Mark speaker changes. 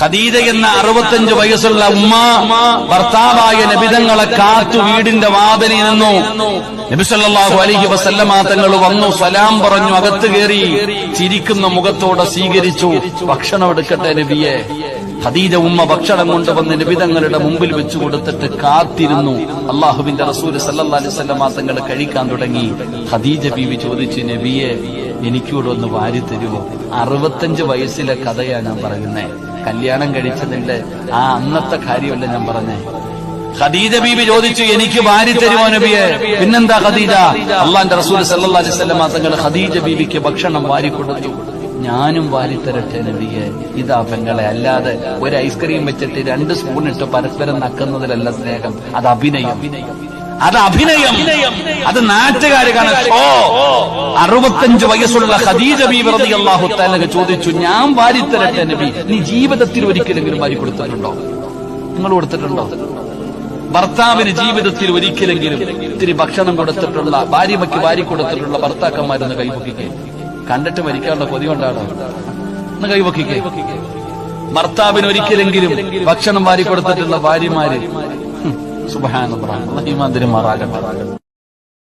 Speaker 1: ഖദീജ എന്ന അറുപത്തഞ്ച് വയസ്സുള്ള ഉമ്മ ഭർത്താവായ നബിതങ്ങളെ കാത്തു വീടിന്റെ വാതിലിൽ നിന്നു. നബിസല്ലാഹു അലൈഹി വസല്ലമ തങ്ങൾ വന്നു സലാം പറഞ്ഞു അകത്ത് കയറി ചിരിക്കുന്ന മുഖത്തോടെ സ്വീകരിച്ചു. ഭക്ഷണം എടുക്കട്ടെ നബിയെ. ഖദീജ ഉമ്മ ഭക്ഷണം കൊണ്ടുവന്ന് നബിതങ്ങളുടെ മുമ്പിൽ വെച്ചു കൊടുത്തിട്ട് കാത്തിരുന്നു. അള്ളാഹുവിന്റെ റസൂൽ സല്ലല്ലാഹു അലൈഹി വസല്ലമ തങ്ങൾ കഴിക്കാൻ തുടങ്ങി. ഖദീജ ബീവി ചോദിച്ചു നബിയെ എനിക്കൂടെ ഒന്ന് വാരി തരുമോ അറുപത്തഞ്ച് വയസ്സിലെ കഥയാണ് ഞാൻ പറയുന്നേ. കല്യാണം കഴിച്ചതിന്റെ ആ അന്നത്തെ കാര്യമല്ല ഞാൻ പറഞ്ഞേ? ഖദീജ ബീബി ചോദിച്ചു എനിക്ക് ഭാര്യ തരുമോ നബിയെ? പിന്നെന്താ ഖദീജ? അള്ളാന്റെ റസൂൽ സല്ലാ അലൈഹി വസല്ലം തങ്ങൾ ഖദീജ ബീബിക്ക് ഭക്ഷണം വാരി കൊടുത്തു. ഞാനും വാരി തരട്ടെ നബിയെ. ഇതാ പെങ്ങളെ അല്ലാതെ ഒരു ഐസ്ക്രീം വെച്ചിട്ട് രണ്ട് സ്പൂൺ ഇട്ട് പരസ്പരം നക്കുന്നതിലല്ല സ്നേഹം. അത് അഭിനയം. അത് അഭിനയം. അത് നാട്ടുകാർ കാണാൻ ഷോ. അറുപത്തഞ്ച് വയസ്സുള്ള ഖദീജ ബീബി റളിയല്ലാഹു തആല ചോദിച്ചു ഞാൻ വാരിത്തരട്ടെ നബി നീ ജീവിതത്തിൽ ഒരിക്കലെങ്കിലും വാരി കൊടുത്തിട്ടുണ്ടോ നിങ്ങൾ കൊടുത്തിട്ടുണ്ടോ? ഭർത്താവിന് ജീവിതത്തിൽ ഒരിക്കലെങ്കിലും ഇത്തിരി ഭക്ഷണം കൊടുത്തിട്ടുള്ള ഭാര്യമയ്ക്ക് വാരി കൊടുത്തിട്ടുള്ള ഭർത്താക്കന്മാരൊന്ന് കൈപൊക്കിക്കേ. കണ്ടിട്ട് മരിക്കാനുള്ള കൊതി കൊണ്ടാണോ? ഒന്ന് കൈപൊക്കിക്കേ. ഭർത്താവിന് ഒരിക്കലെങ്കിലും ഭക്ഷണം വാരി കൊടുത്തിട്ടുള്ള ഭാര്യമാര് സുബാന മാറാകട്ടെ.